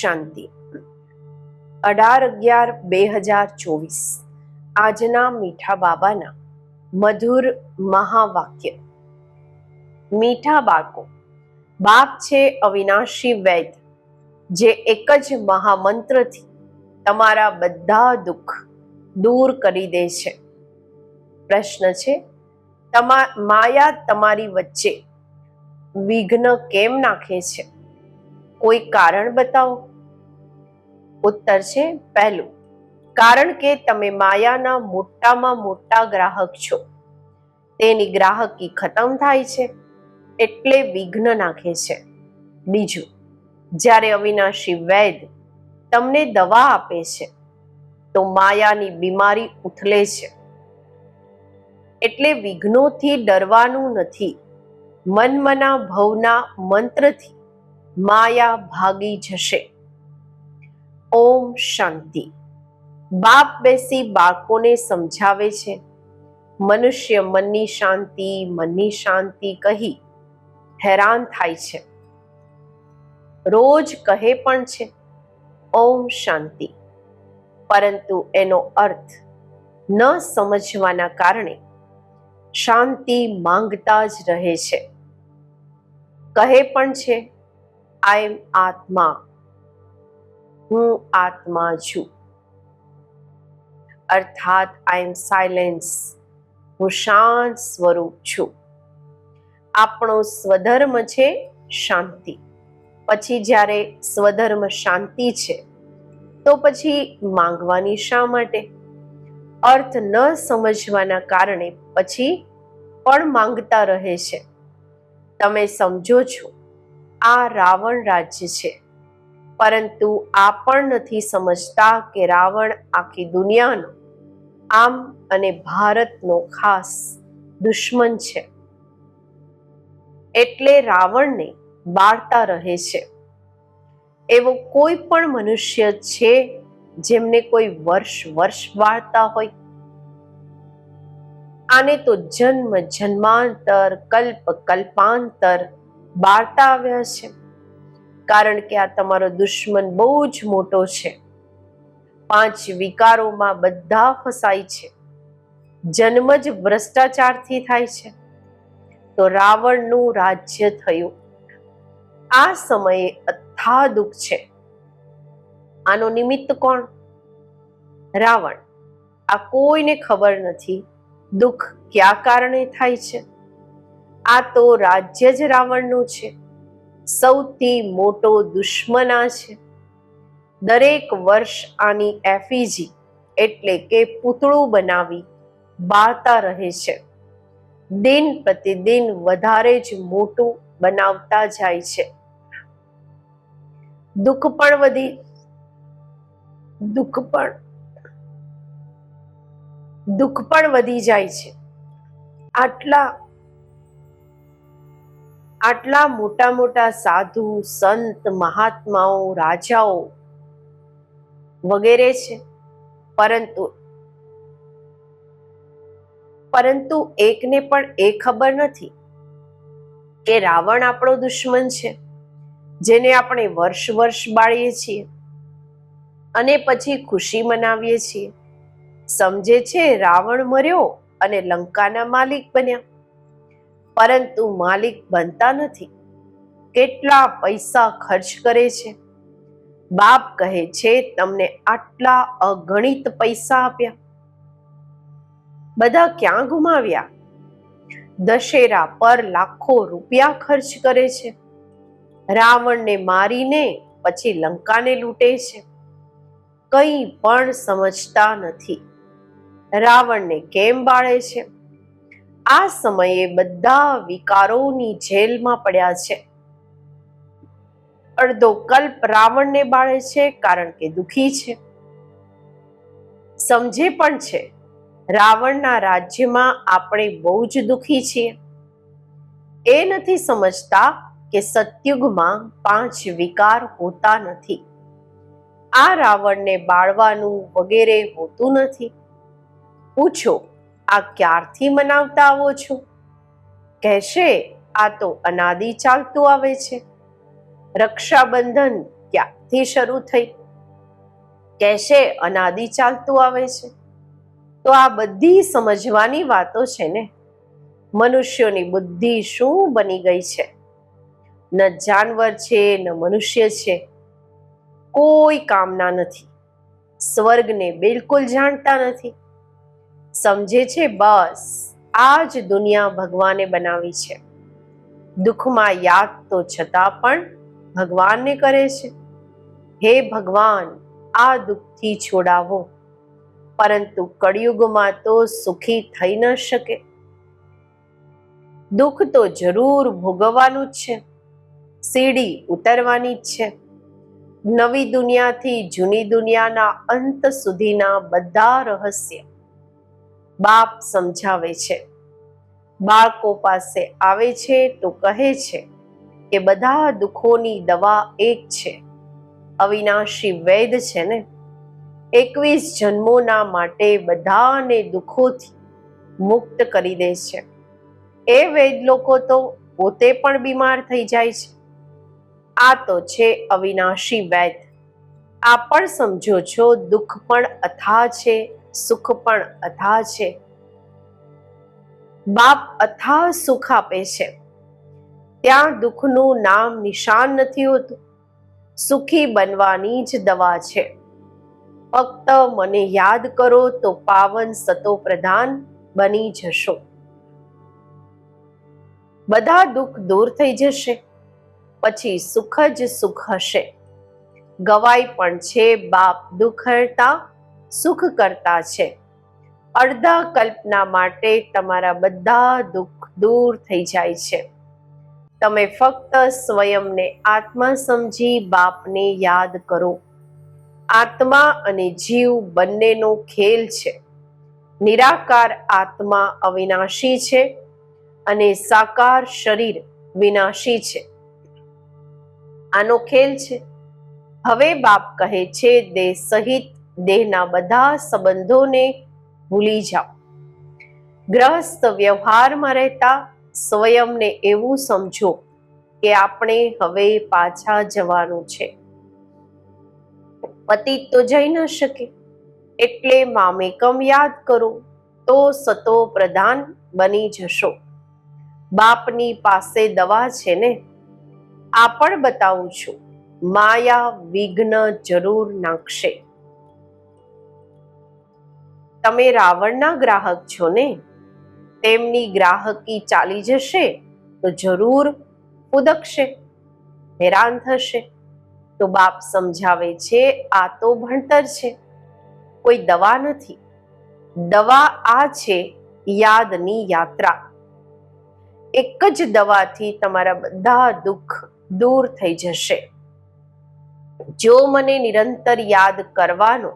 શાંતિ. અઢાર અગિયાર બે હજાર ચોવીસ. આજના મીઠા બાબાના મધુર મહાવાક્ય. મીઠા બાકો બાપ છે અવિનાશી વૈદ જે એક જ મહામંત્રથી તમારા બધા દુઃખ દૂર કરી દે છે. પ્રશ્ન છે, તમા, માયા તમારી વચ્ચે વિઘ્ન કેમ નાખે છે? કોઈ કારણ બતાવો? ઉત્તર છે, પહેલું. કારણ કે તમે માયાના મોટામાં મોટા ગ્રાહક છો. તેની ગ્રાહકી ખતમ થાય છે, એટલે વિઘ્ન નાખે છે. બીજું, જ્યારે અવિનાશી વૈદ તમને દવા આપે છે, તો માયાની બીમારી ઉથલે છે. એટલે વિઘ્નોથી ડરવાનું નથી. મનમના ભવના મંત્રથી માયા ભાગી જશે. ઓમ શાંતિ. બાપ બેસી બાળકોને સમજાવે છે. મનુષ્ય મનની શાંતિ મનની શાંતિ કહી હેરાન થાય છે. રોજ કહે પણ છે, ઓમ શાંતિ. પરંતુ એનો અર્થ ન સમજવાના કારણે શાંતિ માંગતા જ રહે છે. કહે પણ છે આઈ એમ આત્મા હું આત્મા છું. અર્થાત આઈ એમ સાયલેન્સ હું શાંત સ્વરૂપ છું. આપણો સ્વધર્મ છે શાંતિ. પછી જ્યારે સ્વધર્મ શાંતિ છે, તો પછી માંગવાની શા માટે? અર્થ ન સમજવાના કારણે પછી પણ માંગતા રહે છે. તમે સમજો છો આ રાવણ રાજ્ય છે. પરંતુ આ પણ નથી સમજતા કે રાવણ આખી દુનિયાનો, આમ અને ભારતનો ખાસ દુશ્મન છે. એટલે રાવણને બાળતા રહે છે. એવો કોઈ પણ મનુષ્ય છે જેમને કોઈ વર્ષ વર્ષ બાળતા હોય. આને તો જન્મ જન્માંતર, કલ્પ કલ્પાંતર બાળતા આવ્યા છે. કારણ કે આ તમારો દુશ્મન બહુ જ મોટો છે. પાંચ વિકારોમાં બધા ફસાય છે. જન્મ જ ભ્રષ્ટાચારથી થાય છે. તો રાવણનું રાજ્ય થયું. આ સમયે અથા દુઃખ છે. આનો નિમિત્ત કોણ? રાવણ. આ કોઈને ખબર નથી. દુઃખ ક્યાં કારણે થાય છે? આ તો રાજ્ય જ રાવણનું છે. સૌથી મોટો દુશ્મન છે. દરેક વર્ષ આની એફીજી એટલે કે પૂતળું બનાવી બાળતા રહે છે. દિન પ્રતિદિન વધારે જ મોટું બનાવતા જાય છે. દુઃખ પણ વધી. દુઃખ પણ. દુઃખ પણ વધી જાય છે. આટલા આટલા મોટા મોટા સાધુ, સંત, મહાત્માઓ, રાજાઓ વગેરે છે. પરંતુ પરંતુ એકને પણ એ ખબર નથી કે રાવણ આપણો દુશ્મન છે, જેને આપણે વર્ષ વર્ષ બાળીએ છીએ અને પછી ખુશી મનાવીએ છીએ. સમજે છે રાવણ મર્યો અને લંકાના માલિક બન્યા. પરંતુ માલિક બનતા નથી. કેટલા પૈસા ખર્ચ કરે છે? બાપ કહે છે, તમને આટલા અગણિત પૈસા આપ્યા. બધા ક્યાં ગુમાવ્યા? દશેરા પર લાખો રૂપિયા ખર્ચ કરે છે. રાવણને મારીને પછી લંકાને લૂંટે છે. કંઈ પણ સમજતા નથી. રાવણને કેમ બાળે છે? આ સમયે બધા વિકારોની જેલમાં પડ્યા છે. અડધો કલ્પ રાવણને બાળે છે કારણ કે દુખી છે. સમજે પણ છે, રાવણના રાજ્યમાં આપણે બહુ જ દુખી છીએ. એ નથી સમજતા કે સતયુગમાં પાંચ વિકાર હોતા નથી. આ રાવણને બાળવાનું વગેરે હોતું નથી. પૂછો આ ક્યારથી મનાવતા આવો છો? કહેશે, આ તો અનાદિ ચાલતું આવે છે. રક્ષાબંધન ક્યાંથી શરૂ થઈ? કહેશે, અનાદિ ચાલતું આવે છે. તો આ બધી સમજવાની વાતો છે ને? મનુષ્યોની બુદ્ધિ શું બની ગઈ છે? ન જાનવર છે, ન મનુષ્ય છે. કોઈ કામના નથી. સ્વર્ગને બિલકુલ જાણતા નથી. સમજે છે, બસ. આ જ દુનિયા ભગવાને બનાવી છે. દુઃખમાં યાદ તો છતાં પણ ભગવાનને કરે છે. હે ભગવાન, આ દુઃખથી છોડાવો. પરંતુ કળિયુગમાં તો સુખી થઈ ન શકે. દુઃખ તો જરૂર ભોગવવાનું જ છે. સીડી ઉતરવાની જ છે. નવી દુનિયાથી જૂની દુનિયાના અંત સુધીના બધા રહસ્ય બાપ સમજાવે છે. બાળકો પાસે આવે છે તો કહે છે કે બધા દુઃખોની દવા એક છે. અવિનાશી વૈદ છે ને? એકવીસ જન્મોના માટે બધાને દુઃખોથી મુક્ત કરી દે છે. એ વૈદ લોકો તો પોતે પણ બીમાર થઈ જાય છે. આ તો છે અવિનાશી વૈદ. આ પણ સમજો છો દુઃખ પણ અથા છે સુખ પણ અથા છે. બાપ અથા સુખ આપે છે. ત્યાં દુઃખનું નામ નિશાન નથી હોતું. સુખી બનવાની જ દવા છે. ફક્ત મને યાદ કરો તો પાવન સતો પ્રધાન બની જશો. બધા દુઃખ દૂર થઈ જશે. પછી સુખ જ સુખ હશે. ગવાય પણ છે બાપ દુઃખ હરતા સુખ કરતા છે. અડધા કલ્પના માટે તમારા બધા દુઃખ દૂર થઈ જાય છે. તમે ફક્ત સ્વયંને આત્મા સમજી બાપને યાદ કરો. આત્મા અને જીવ બંનેનો ખેલ છે. નિરાકાર આત્મા અવિનાશી છે અને સાકાર શરીર વિનાશી છે. આનો ખેલ છે. હવે બાપ કહે છે, દેહ સહિત દેહના બધા સંબંધોને ભૂલી જાઓ. ગ્રહસ્થ વ્યવહારમાં રહેતા સ્વયંને એવું સમજો કે આપણે હવે પાછા જવાનું છે. પતિ તો જઈ ન શકે. એટલે મામેકમ યાદ કરો તો સતો પ્રધાન બની જશો. બાપની પાસે દવા છે ને? આ પણ બતાવું છું. માયા વિઘ્ન જરૂર નાખશે. તમે રાવણના ગ્રાહક છો ને? તેમની ગ્રાહકી ચાલી જશે તો જરૂર ઉદકશે હેરાન થશે. તો બાપ સમજાવે છે, આ તો ભણતર છે. કોઈ દવા નથી. દવા આ છે, યાદની યાત્રા. એક જ દવાથી તમારા બધા દુઃખ દૂર થઈ જશે. જો મને નિરંતર યાદ કરવાનો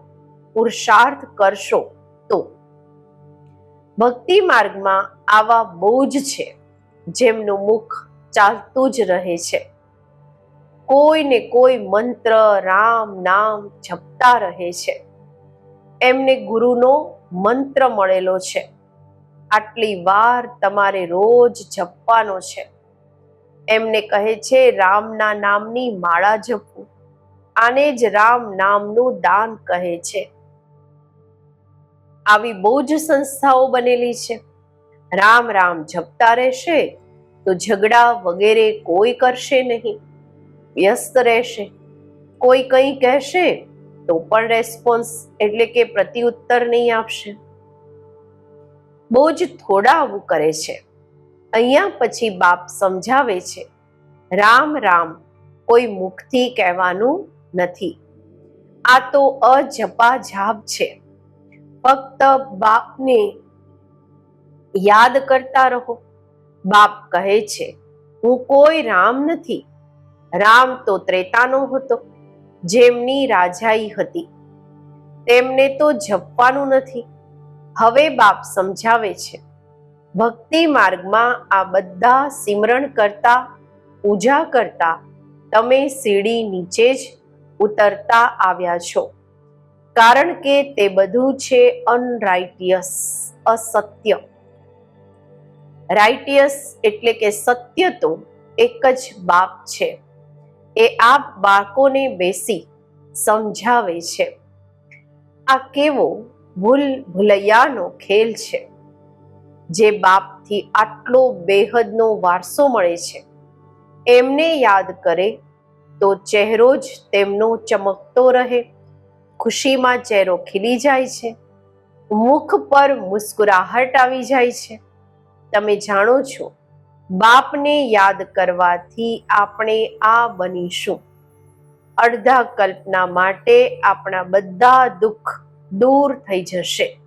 પુરુષાર્થ કરશો તો ભક્તિ માર્ગમાં આવા બહુ જ છે, જેમનું મુખ ચાલતું જ રહે છે. કોઈ ને કોઈ મંત્ર, રામ, નામ જપતા રહે છે. એમને ગુરુનો મંત્ર મળેલો છે. આટલી વાર તમારે રોજ જપવાનો છે. એમને કહે છે, રામના નામની માળા જપવું આને જ રામ નામનું દાન કહે છે. આવી બહુ જ સંસ્થાઓ બનેલી છે. રામ રામ જપતા રહેશે, તો ઝઘડા વગેરે કોઈ કરશે નહીં. વ્યસ્ત રહેશે. કોઈ કંઈ કહેશે, તો પણ રેસ્પોન્સ એટલે કે પ્રત્યુત્તર નહીં આપશે. બહુ જ થોડા આવું કરે છે. અહીંયા પછી બાપ સમજાવે છે, રામ રામ, કોઈ મુખથી કહેવાનું નથી. આ તો અજપા જાપ છે. ફક્ત બાપને યાદ કરતા રહો. બાપ કહે છે, હું કોઈ રામ નથી. રામ તો ત્રેતાનો હતો, જેમની રાજાઈ હતી. તેમને તો જપવાનું નથી. હવે બાપ સમજાવે છે, ભક્તિ માર્ગમાં આ બધા સિમરણ કરતા, પૂજા કરતા, તમે સીડી નીચે જ ઉતરતા આવ્યા છો. કારણ કે તે બધું છે અનરાઇટિયસ, અસત્ય. રાઇટિયસ એટલે કે સત્ય તો એક જ બાપ છે. એ આ બાળકોને બેસી સમજાવે છે. આ કેવો ભૂલ ભૂલૈયાનો ખેલ છે, જે બાપથી આટલો બેહદનો વારસો મળે છે. એમને યાદ કરે તો ચહેરો જ તેમનો ચમકતો રહે. ખુશીમાં ચહેરો ખીલી જાય છે. મુખ પર મુસ્કુરાહટ આવી જાય છે. તમે જાણો છો, બાપને યાદ કરવાથી આપણે આ બનીશું. અડધા કલ્પના માટે આપણા બધા દુઃખ દૂર થઈ જશે.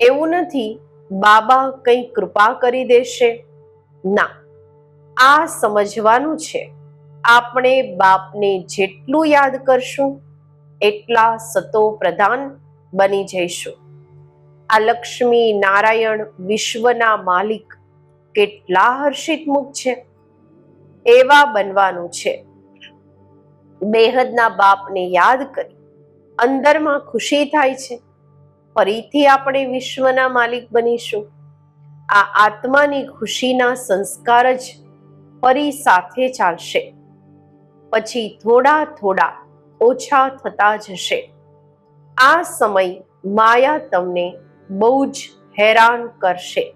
એવું નથી, બાબા કંઈ કૃપા કરી દેશે. ના, આ સમજવાનું છે. આપણે બાપને જેટલું યાદ કરશું એટલા સતો પ્રધાન બની જઈશું. આ લક્ષ્મી નારાયણ વિશ્વના માલિક કેટલા હર્ષિત મુખ છે. એવા બનવાનું છે. બેહદના બાપને યાદ કરી અંદરમાં ખુશી થાય છે. ફરીથી આપણે વિશ્વના માલિક બનીશું. આ આત્માની ખુશીના સંસ્કાર જ ફરી સાથે ચાલશે. પછી થોડા થોડા ઓછા થતા જશે. આ સમય માયા તમને બહુ જ હેરાન કરશે.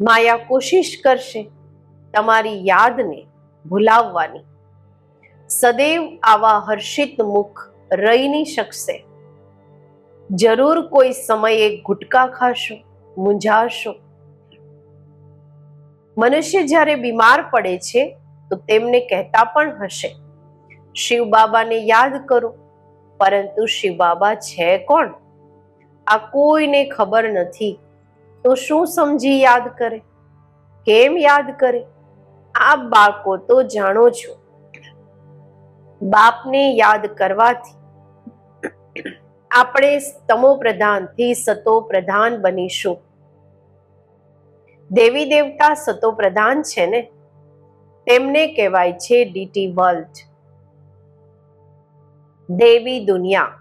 માયા કોશિશ કરશે તમારી યાદને ભૂલાવવાની. સદૈવ આવા હર્ષિત મુખ રહી નહીં શકશે. જરૂર કોઈ સમયે ગુટકા ખાશો, મૂંઝાશો. મનુષ્ય જ્યારે બીમાર પડે છે, તો તેમને કહેતા પણ હશે. શિવ બાબાને યાદ કરો. પરંતુ શિવ બાબા છે કોણ? આ કોઈને ખબર નથી. તો શું સમજી યાદ કરે? કેમ યાદ કરે? આ બાળકો તો જાણો છો. બાપને યાદ કરવાથી આપણે તમો પ્રધાનથી સતો પ્રધાન બનીશું. દેવી દેવતા સતો પ્રધાન છે ને? તેમને કહેવાય છે ડીટી વર્લ્ડ. દેવી દુનિયા.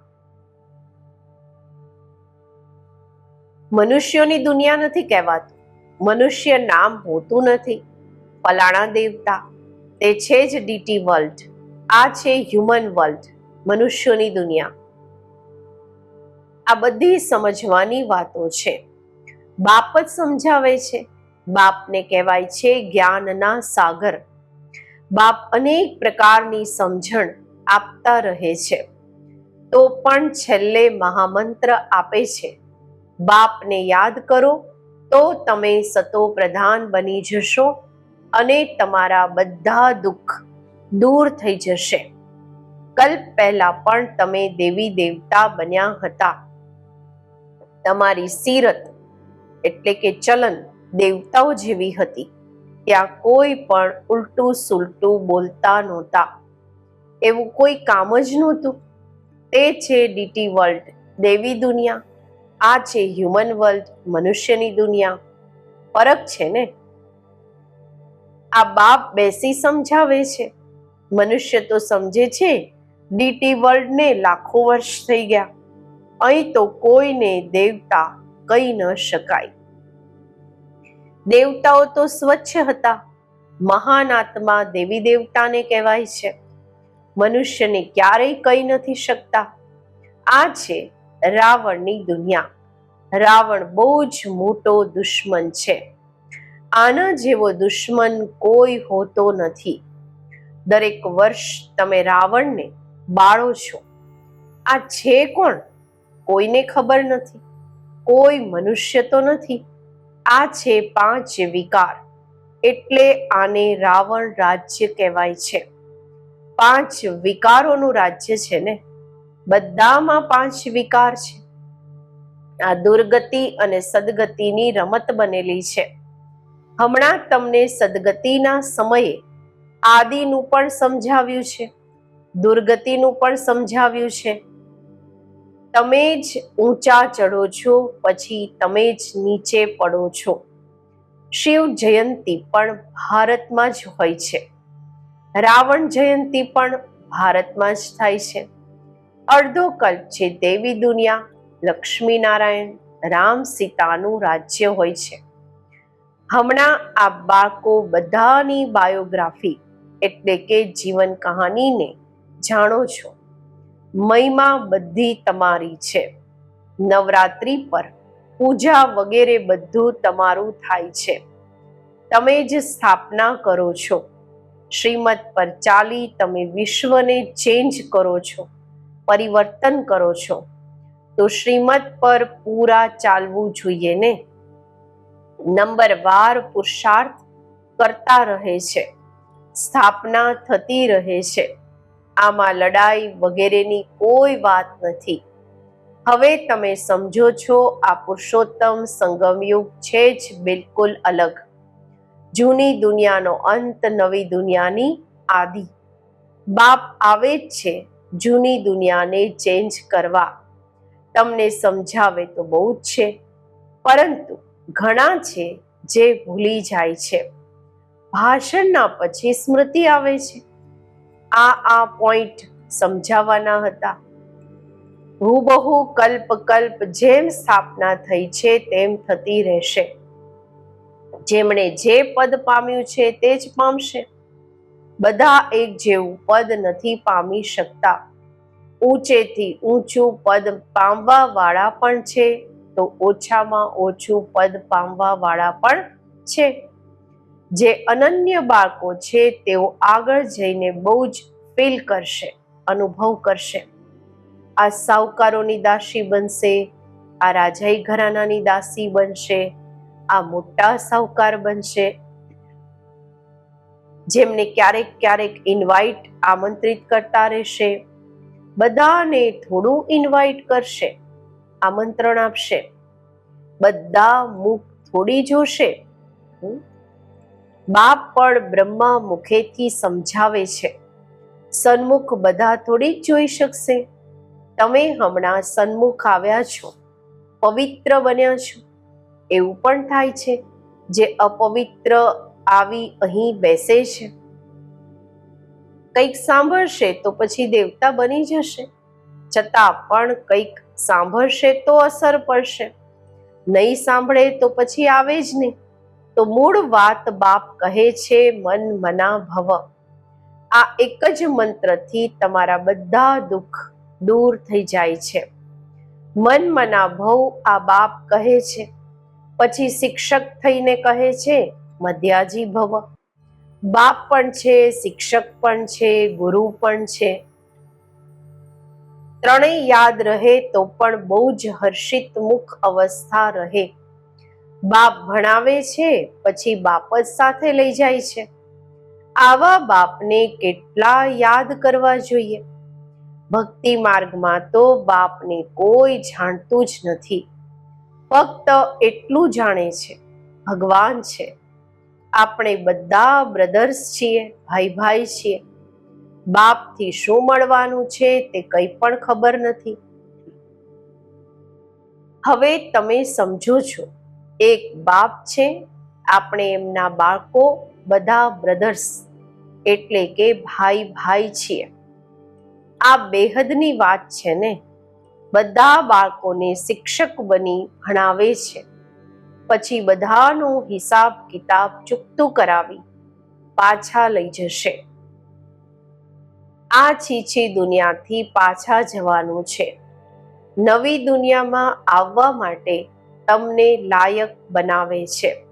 મનુષ્યોની દુનિયા નથી કહેવાતું. મનુષ્ય નામ હોતું નથી. ફલાણા દેવતા, તે છે જ ડીટી વર્લ્ડ. આ છે હ્યુમન વર્લ્ડ, મનુષ્યોની દુનિયા. આ બધી સમજવાની વાતો છે. બાપ જ સમજાવે છે. બાપને કહેવાય છે જ્ઞાનના સાગર. બાપ અનેક પ્રકારની સમજણ આપતા રહે છે. તો પણ છેલ્લે મહામંત્ર આપે છે, બાપને યાદ કરો, તો તમે સતો પ્રધાન બની જશો અને તમારા બધા દુઃખ દૂર થઈ જશે. કલ્પ પહેલા પણ તમે દેવી દેવતા બન્યા હતા. તમારી સીરત એટલે કે ચલન દેવતાઓ જેવી હતી. ત્યાં કોઈ પણ ઉલટું સુલટું બોલતા નહોતા. એવું કોઈ કામ જ નહોતું. તે છે ડીટી વર્લ્ડ દેવી દુનિયા. આ છે હ્યુમન વર્લ્ડ મનુષ્યની દુનિયા. ફરક છે ને? આ બાપ બેસી સમજાવે છે. મનુષ્ય તો સમજે છે ડીટી વર્લ્ડને લાખો વર્ષ થઈ ગયા. અહીં તો કોઈને દેવતા કહી ન શકાય. દેવતાઓ તો સ્વચ્છ હતા. મહાન આત્મા દેવી દેવતાને કહેવાય છે. મનુષ્યને ક્યારેય કહી નથી શકતા. આ છે રાવણની દુનિયા. રાવણ બહુ જ મોટો દુશ્મન છે. આના જેવો દુશ્મન કોઈ હોતો નથી. દરેક વર્ષ તમે રાવણને બાળો છો. આ છે કોણ? કોઈને ખબર નથી. કોઈ મનુષ્ય તો નથી. આ છે પાંચ વિકાર. એટલે આને રાવણ રાજ્ય કહેવાય છે. પાંચ વિકારોનું રાજ્ય છે ને? બધામાં પાંચ વિકાર છે. આ દુર્ગતિ અને સદગતિની રમત બનેલી છે. હમણાં તમને સદગતિના સમયે આદિનું પણ સમજાવ્યું છે. દુર્ગતિનું પણ સમજાવ્યું છે. તમે જ ઊંચા ચડો છો, પછી તમે જ નીચે પડો છો. શિવ જયંતી પણ ભારતમાં જ હોય છે. રાવણ જયંતી પણ ભારતમાં જ થાય છે. અડધો કલ્પ છે દેવી દુનિયા, લક્ષ્મી નારાયણ, રામ સીતાનું રાજ્ય હોય છે. હમણાં આ બાળકો બધાની બાયોગ્રાફી એટલે કે જીવન કહાનીને જાણો છો. મહિમા બધી તમારી છે. નવરાત્રી પર પૂજા વગેરે બધું તમારું થાય છે. તમે જ સ્થાપના કરો છો. શ્રીમત પર ચાલી તમે વિશ્વને ચેન્જ કરો છો, પરિવર્તન કરો છો. તો શ્રીમત પર પૂરા ચાલવું જોઈએ ને? નંબર વાર પુરુષાર્થ કરતા રહે છે, સ્થાપના થતી રહે છે. આમાં લડાઈ વગેરેની કોઈ વાત નથી. હવે તમે સમજો છો આ પુરુષોત્તમ સંગમયુગ છે જ બિલકુલ અલગ. જૂની દુનિયાનો અંત, નવી દુનિયાની આદિ. બાપ આવે જ છે જૂની દુનિયાને ચેન્જ કરવા. તમને સમજાવે તો બહુ જ છે, પરંતુ ઘણા છે જે ભૂલી જાય છે. ભાષણના પછી સ્મૃતિ આવે છે. આ આ પોઈન્ટ સમજાવવાના હતા. હુબહુ કલ્પ કલ્પ જેમ સ્થાપના થઈ છે, તેમ થતી રહેશે. જેમણે જે પદ પામ્યું છે તે જ પામશે. બધા એક જેવું પદ નથી પામી શકતા. ઊંચેથી ઊંચું પદ પામવા વાળા પણ છે તો ઓછામાં ઓછું પદ પામવા વાળા પણ છે. જે અનન્ય બાળકો છે તેઓ આગળ જઈને બહુ જ ફીલ કરશે, અનુભવ કરશે. આ સાવકારોની દાસી બનશે, આ રાજાઈ ઘરાનાની દાસી બનશે આ મોટા સાહુકાર બનશે. જેમને ક્યારેક ક્યારેક ઇન્વાઇટ આમંત્રિત કરતા રહેશે. બધાને થોડું ઇન્વાઇટ કરશે, આમંત્રણ આપશે. બધા મુખ થોડી જોશે. બાપ પણ બ્રહ્મા મુખેથી સમજાવે છે. સન્મુખ બધા થોડી જ જોઈ શકશે. તમે હમણાં સન્મુખ આવ્યા છો, પવિત્ર બન્યા છો. એવું પણ થાય છે જે અપવિત્ર આવી અહીં બેસે છે. કંઈક સાંભળશે તો પછી દેવતા બની જશે. છતાં પણ કંઈક સાંભળશે તો અસર પડશે. નહીં સાંભળે તો પછી આવે જ નહીં. તો મૂળ વાત બાપ કહે છે, મન મના ભવ. આ એક જ મંત્રથી તમારા બધા દુઃખ દૂર થઈ જાય છે. મન મના ભવ આ બાપ કહે છે. પછી શિક્ષક થઈને કહે છે, મધ્યાજી ભવ. બાપ પણ છે, શિક્ષક પણ છે, ગુરુ પણ છે. ત્રણેય યાદ રહે તો પણ બહુ જ હર્ષિત મુખ અવસ્થા રહે. બાપ ભણાવે છે, પછી બાપ જ સાથે લઈ જાય છે. આવા બાપને કેટલા યાદ કરવા જોઈએ. ભક્તિ માર્ગમાં તો બાપને કોઈ જાણતું જ નથી. ફક્ત એટલું જાણે છે. ભગવાન છે. આપણે બધા બ્રધર્સ છીએ ભાઈ ભાઈ છીએ. બાપથી શું મળવાનું છે તે કંઈ પણ ખબર નથી. હવે તમે સમજો છો, એક બાપ છે, આપણે એમના બાળકો બધા બ્રધર્સ એટલે કે ભાઈ ભાઈ છીએ. આ બેહદની વાત છે ને? બધા બાળકોને શિક્ષક બની ભણાવે છે. પછી બધાનો હિસાબ કિતાબ ચૂકતું કરાવી પાછા લઈ જશે. આ છીછી દુનિયાથી પાછા જવાનું છે. નવી દુનિયામાં આવવા માટે તમને લાયક બનાવે છે.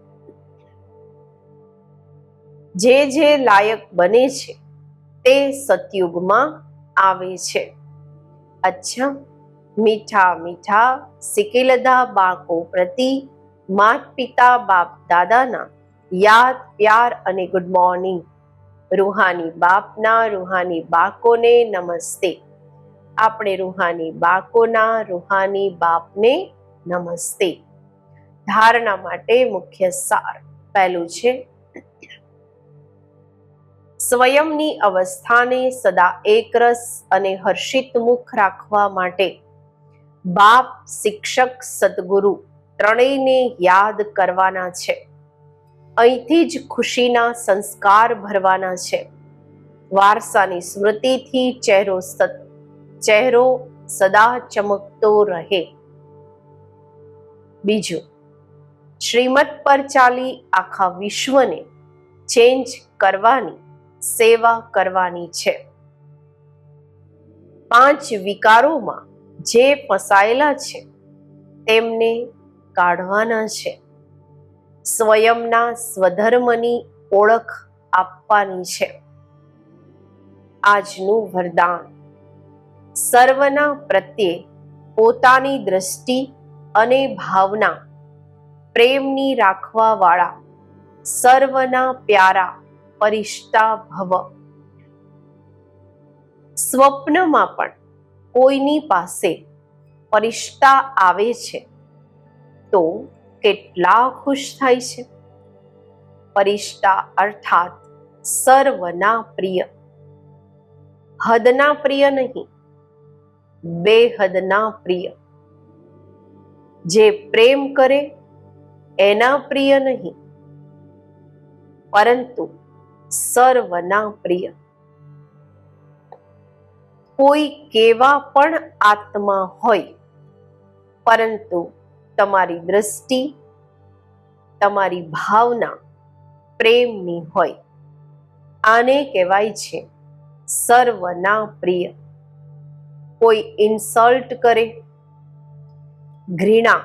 જે જે લાયક બને છે તે સતયુગમાં આવે છે. અચ્છા. મીઠા મીઠા સિકેલદા બાળકો પ્રતિ માત પિતા બાપ દાદાના યાદ, પ્યાર અને ગુડ મોર્નિંગ રૂહાની બાપના રૂહાની બાળકોને નમસ્તે. આપણે રૂહાની બાળકોના રૂહાની બાપને નમસ્તે. ધારણા માટે મુખ્ય સાર પહેલું છે. સ્વયંની અવસ્થાને સદા એકરસ અને હર્ષિત મુખ રાખવા માટે બાપ, શિક્ષક, સદગુરુ ત્રણેયને યાદ કરવાના છે. અહીંથી જ ખુશીના સંસ્કાર ભરવાના છે. વારસાની સ્મૃતિથી ચહેરો ચહેરો સદા ચમકતો રહે. બીજું, શ્રીમત પર ચાલી આખા વિશ્વને ચેન્જ કરવાની, સેવા કરવાની છે. પાંચ વિકારોમાં જે ફસાયેલા છે, તેમને કાઢવાના છે. સ્વયંના સ્વધર્મની ઓળખ આપવાની છે. આજનું વરદાન. સર્વના પ્રત્યે પોતાની દ્રષ્ટિ અને ભાવના પ્રેમની રાખવા વાળા સર્વના પ્યારા પરિષ્ટા ભવ. સ્વપ્નમાં પણ કોઈની પાસે પરિષ્ઠા આવે છે તો કેટલા ખુશ થાય છે? પરિષ્ઠા અર્થાત સર્વના પ્રિય. હદના પ્રિય નહીં, બેહદના પ્રિય. જે પ્રેમ કરે એના પ્રિય નહીં, પરંતુ સર્વના પ્રિય. કોઈ કેવા પણ આત્મા હોય, પરંતુ તમારી દ્રષ્ટિ, તમારી ભાવના પ્રેમની હોય. આને કહેવાય છે સર્વના પ્રિય કોઈ ઇન્સલ્ટ કરે, ઘૃણા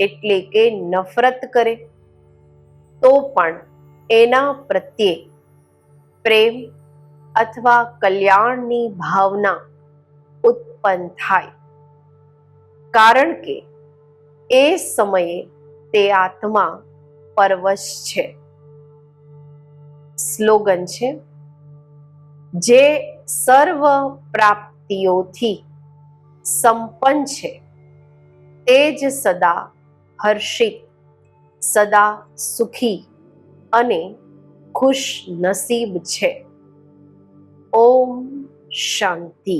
એટલે કે નફરત કરે, તો પણ એના પ્રત્યે પ્રેમ અથવા કલ્યાણની ભાવના ઉત્પન્ન થાય કારણ કે એ સમયે તે આત્મા પરવશ છે. સ્લોગન છે, જે સર્વ પ્રાપ્તિઓથી સંપન્ન છે, તે જ સદા હર્ષિત, સદા સુખી અને ખુશ નસીબ છે. ઓમ શાંતિ.